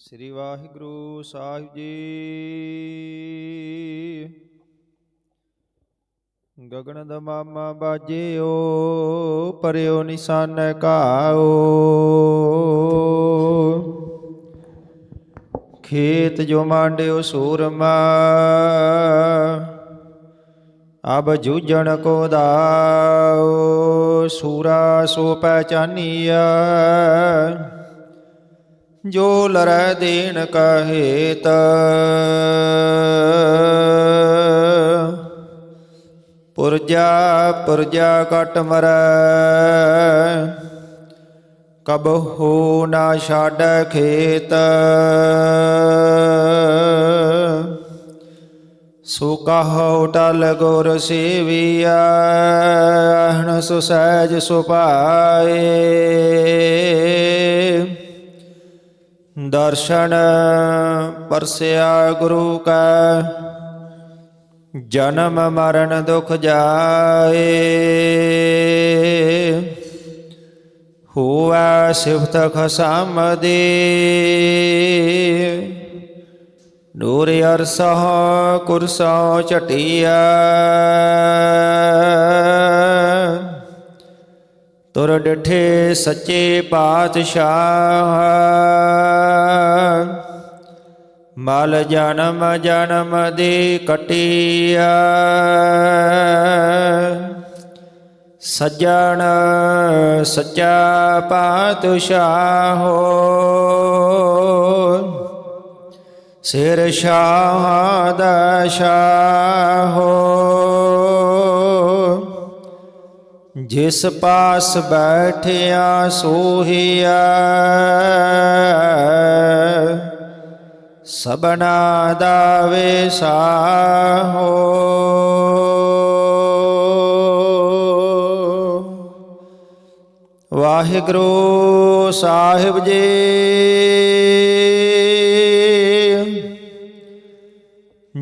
ਸ੍ਰੀ ਵਾਹਿਗੁਰੂ ਸਾਹਿਬ ਜੀ। ਗਗਨ ਦਮਾਮਾ ਬਾਜਿਓ, ਪਰਿਓ ਨਿਸ਼ਾਨ ਕਾਓ। ਖੇਤ ਜੋ ਮਾਂਡਿਓ ਸੂਰਮਾ, ਅਬ ਜੂਝਣ ਕੋ ਦਾਓ। ਸੂਰਾ ਸੋ ਪਹਿਚਾਨੀਆ ਜੋ ਲਰੈ ਦੇਨ ਕਹੇਤ ਪੁਰਜਾ ਪੁਰਜਾ ਕਟ ਮਰੈ। ਕਬ ਨਾ ਛਾੜ ਖੇਤ। ਸੋ ਕਹੋ ਟਲ ਗੁਰ ਸੇਵੀਆ ਹਣ ਸੁ ਸਹਿਜ ਸੁਪਾਏ ਦਰਸ਼ਨ ਪਰਸਿਆ ਗੁਰੂ ਕਾ, ਜਨਮ ਮਰਨ ਦੁਖ ਜਾਏ। ਹੋਆ ਸਿਫਤ ਖਸਮਦੇ, ਨੂਰ ਅਰਸਹ ਕੁਰਸਾ ਚਟਿਆ ਤੁਰ ਡਿਠੇ ਸੱਚੇ ਪਾਤਸ਼ਾਹ। ਮਲ ਜਨਮ ਜਨਮ ਦੀ ਕਟਿਆ। ਸੱਜਣ ਸੱਚਾ ਪਾਤਸ਼ਾਹ ਸਿਰ ਸ਼ਾਹ ਦਾ ਸ਼ਾਹ ਜਿਸ ਪਾਸ ਬੈਠਿਆ ਸੋਹਿਆ। ਸਬਨਾ ਦਾ ਵਿਸਾਹੋ ਵਾਹਿਗੁਰੂ ਸਾਹਿਬ ਜੀ।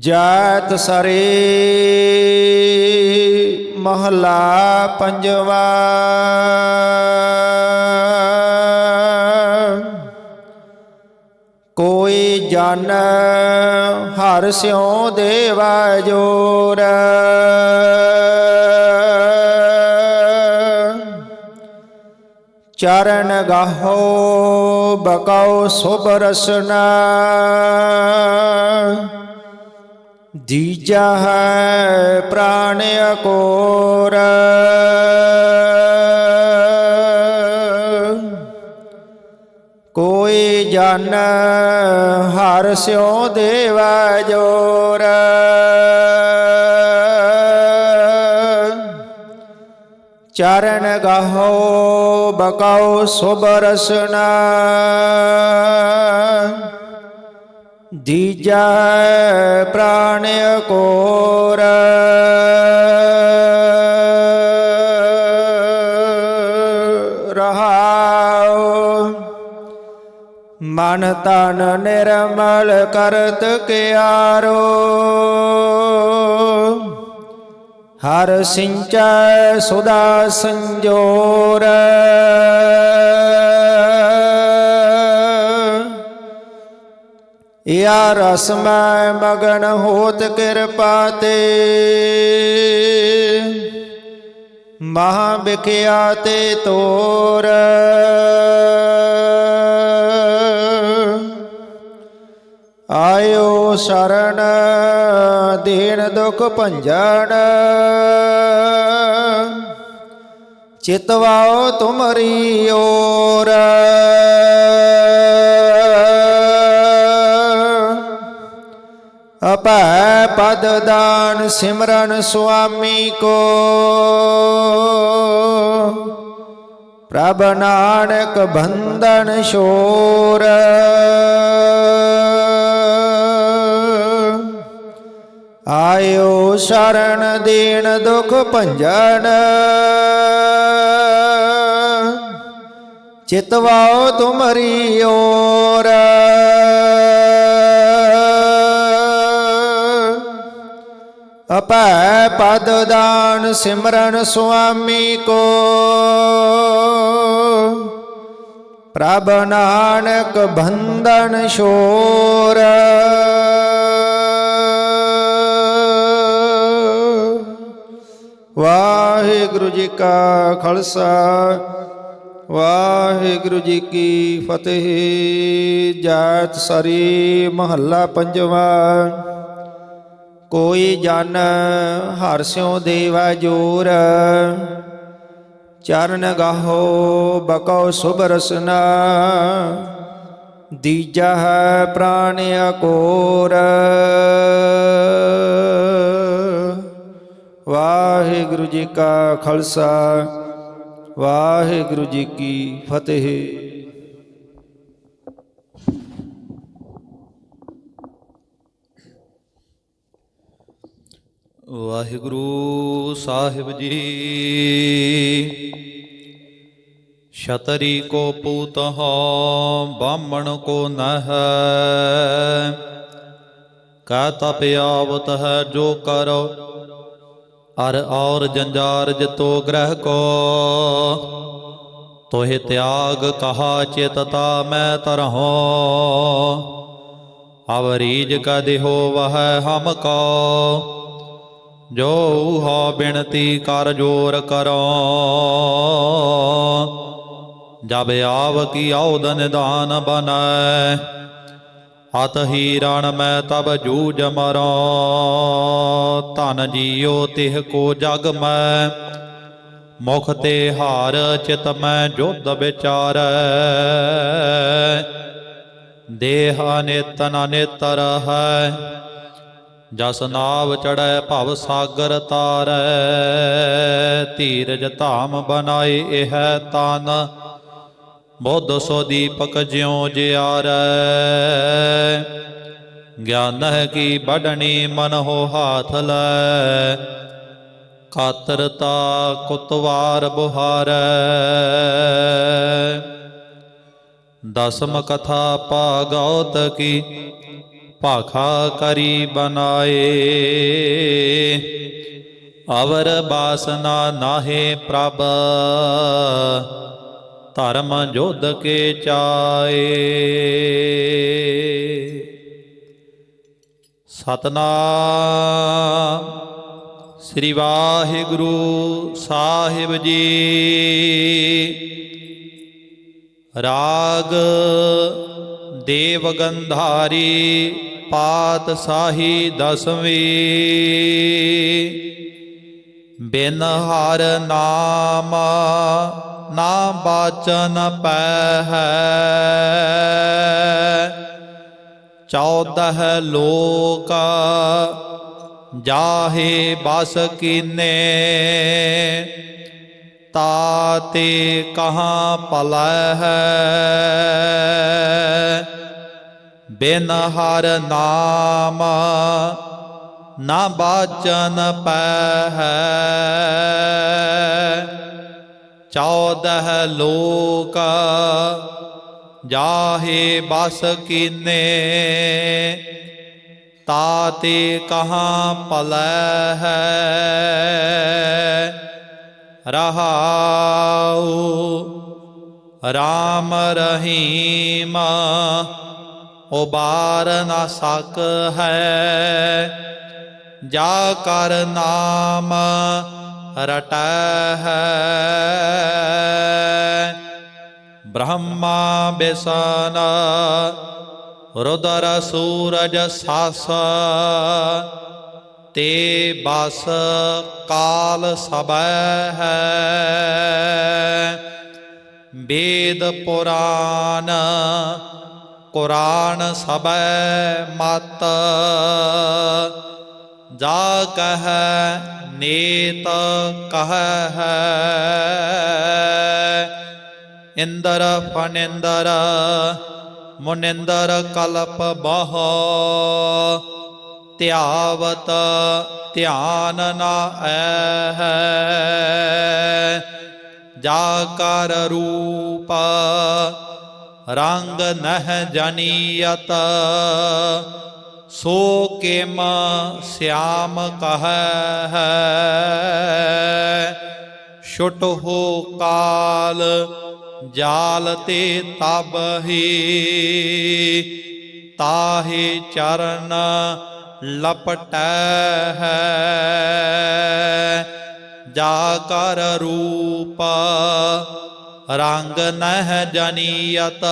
ਜਾਤ ਸਰੇ। ਮਹਲਾ ਪੰਜਵਾ। ਕੋਈ ਜਨ ਹਰ ਸਿਉ ਦੇਵਾ ਜੋਰ। ਚਰਨ ਗਾਹੋ ਬਕਾਉ ਸੁਭ ਰਸਨਾ। ਜੀਜਾ ਹੈ ਪ੍ਰਾਣ ਅਕੋਰ। ਕੋਈ ਜਨ ਹਰ ਸਿਉ ਦੇਵਾ ਜੋਰ। ਚਰਨ ਗਾਹੋ ਬਕਾਉ ਸੁਭ ਰਸਨਾ। ਦੀਜਾ ਪ੍ਰਾਣ ਕੋਰ ਰਹਾਉ। ਮਨ ਤਨ ਨਿਰਮਲ ਕਰਤ ਕਿਆਰੋ। ਹਰ ਸਿੰਚੈ ਸੁਦਾ ਸੰਜੋਰ। ਯਾ ਰਸ ਮੈਂ ਮਗਨ ਹੋਤ ਕਿਰਪਾ ਤੇ। ਮਹਾ ਵਿਖਿਆ ਤੇ ਤੋਰ। ਆਇਓ ਸ਼ਰਨ, ਦੀਨ ਦੁਖ ਭੰਜਣ ਚਿਤਵਾਓ ਤੁਮਰੀ ਓਰ। ਅਪੈ ਪਦ ਦਾਨ ਸਿਮਰਨ ਸੁਆਮੀ ਕੋ। ਪ੍ਰਭ ਨਾਨਕ ਬੰਧਨ ਸ਼ੋਰ ਆਇਓ ਸ਼ਰਨ ਦੇਣ ਦੁਖ ਭੰਜਨ। ਚਿਤਵਾਓ ਤੁਮਰੀ ਓਰ। ਅਪੈ ਪਦ ਦਾਨ ਸਿਮਰਨ ਸੁਆਮੀ ਕੋ। ਪ੍ਰਭ ਨਾਨਕ ਬੰਧਨ ਸ਼ੋਰ ਵਾਹਿਗੁਰੂ ਜੀ ਕਾ ਖਾਲਸਾ, ਵਾਹਿਗੁਰੂ ਜੀ ਕੀ ਫਤਿਹ। ਜਾਤ ਸਰੀ ਮਹੱਲਾ ਪੰਜਵਾਂ। ਕੋਈ ਜਨ ਹਰਿ ਸਿਉ ਦੇਵਾ ਜੋਰ। ਚਰਨ ਗਾਹੋ ਬਕਉ ਸੁਭ ਰਸਨਾ। ਦੀਜਾ ਹੈ ਪ੍ਰਾਨ ਅਕੋਰ। ਵਾਹਿਗੁਰੂ ਜੀ ਕਾ ਖਾਲਸਾ, ਵਾਹਿਗੁਰੂ ਜੀ ਕੀ ਫਤਿਹ। ਵਾਹਿਗੁਰੂ ਸਾਹਿਬ ਜੀ। ਛਤਰੀ ਕੋ ਪੂਤ ਹੋ ਬਾਮਣ ਕੋ ਨਹ। ਕਾ ਤਪ ਆਵਤ ਹੈ ਜੋ ਕਰੋ, ਅਰ ਔਰ ਜੰਜਾਰ ਜਿਤੋ ਗ੍ਰਹਿ ਕੋ। ਤੋਹਿ ਤਿਆਗ ਕਹਾ ਚੇਤਤਾ ਮੈਂ ਤਰਹੁ। ਅਵਰੀਜ ਕਦੇ ਹੋ ਵਹ ਹਮ ਕੋ। ਜੋ ਹੋ ਬਿਨਤੀ ਕਰ ਜੋਰ ਕਰੋ। ਜਬ ਆਵ ਕੀ ਆਉਦ ਦਾਨ ਬਨੈ ਹਤ ਹੀ ਰਣ ਮੈਂ ਤਬ ਜੂਜ ਮਰੋ। ਧਨ ਜੀਓ ਤਿਹ ਕੋ ਜਗ ਮੈਂ, ਮੁਖ ਤੇ ਹਾਰ ਚਿਤ ਮੈਂ ਜੁਧ ਵਿਚਾਰੈ। ਦੇਹ ਅਨੇਤਨ ਅਨੇਤਰ ਹੈ ਜਸ ਨਾਵ ਚੜੈ ਭਵ ਸਾਗਰ ਤਾਰੈ, ਧੀਰਜ ਧਾਮ ਬਨਾਏ ਇਹ ਤਨ। ਬੁੱਧ ਸੋ ਦੀਪਕ ਜਿਉ ਜਿਆਰੈ, ਗਿਆਨ ਹੈ ਕੀ ਬੜਣੀ ਮਨ ਹੋ ਹਾਥ ਲੈ। ਕਾਤਰਤਾ ਕੁਤਵਾਰ ਬੁਹਾਰੈ। ਦਸਮ ਕਥਾ ਪਾ ਗੌਤ ਕੀ ਭਾਖਾ ਕਰੀ ਬਨਾਏ। ਅਵਰ ਬਾਸਨਾ ਨਾਹੇ ਪ੍ਰਭ, ਧਰਮ ਜੋਧ ਕੇ ਚਾਏ। ਸਤਨਾਮ ਸ੍ਰੀ ਵਾਹਿਗੁਰੂ ਸਾਹਿਬ ਜੀ। ਰਾਗ ਦੇਵ ਗੰਧਾਰੀ ਪਾਤ ਸਾਹੀ ਦਸਵੀਂ। ਬਿਨ ਹਰ ਨਾਮ, ਨਾ ਬਾਚਨ ਪੈ ਹੈ ਚੌਦਹ ਲੋਕ, ਜਾਹੇ ਬਸ ਕੀਨੇ। ਤਾਤੇ ਕਹਾਂ ਪਲੈ ਹੈ। ਬਿਨ ਹਰ ਨਾਮ, ਨਾ ਬਾਚਨ ਪੈ ਚੌਦਹ ਲੋਕ, ਜਾਹੇ ਬਸ ਕੀਨੇ, ਤਾਤੇ ਕਹਾਂ ਪਲੈ ਹੈ ਰਹਾਉ ਰਾਮ ਰਹੀਮ ਉਬਾਰ ਨਾ ਸਕ ਹੈ। ਜਾ ਕਰ ਨਾਮ ਰਟੈ ਹੈ। ਬ੍ਰਹਮਾ ਬਿਸਨ ਰੁਦਰ ਸੂਰਜ ਸਾਸ ਤੇ ਬਸ ਕਾਲ ਸਬੈ ਹੈ। ਵੇਦ ਪੁਰਾਣ ਕੁਰਾਨ ਸਬੈ ਮਤ। ਜਾ ਕਹ, ਨੇਤ ਕਹ ਹੈ। ਇੰਦਰ ਫਨਿੰਦਰ, ਮੁਨਿੰਦਰ ਕਲਪ ਬਹ। ਧਿਆਵਤ ਧਿਆਨ ਨਾ ਹੈ ਜਾ ਕਰ ਰੂਪ ਰੰਗ ਨਹਿ ਜਨੀਯਤ ਸੋ ਕੇਮ ਸਿਆਮ ਕਹ ਹੈ ਛੁਟ ਹੋ ਕਾਲ ਜਾਲ ਤੇ ਤਬਹੀ ਤਾਹੇ ਚਰਨ ਲਪਟੈ ਹੈ। ਜਾ ਕਰ ਰੂਪ ਰੰਗ ਨਹਿ ਜਨੀਅਤ,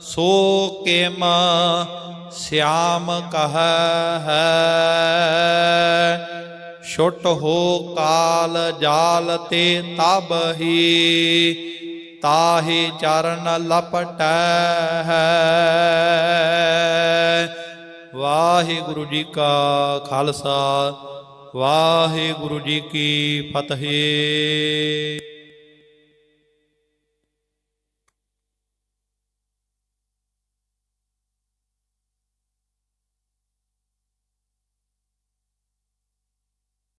ਸੋ ਕਿਮ ਸਿਆਮ ਕਹ। ਹੈ ਛੁੱਟ ਹੋ ਕਾਲ ਜਾਲ ਤੇ ਤਬਹੀ ਤਾਹੇ ਚਰਨ ਲਪਟੈ ਹੈ। ਵਾਹਿਗੁਰੂ ਜੀ ਕਾ ਖਾਲਸਾ, ਵਾਹਿਗੁਰੂ ਜੀ ਕੀ ਫਤਿਹ।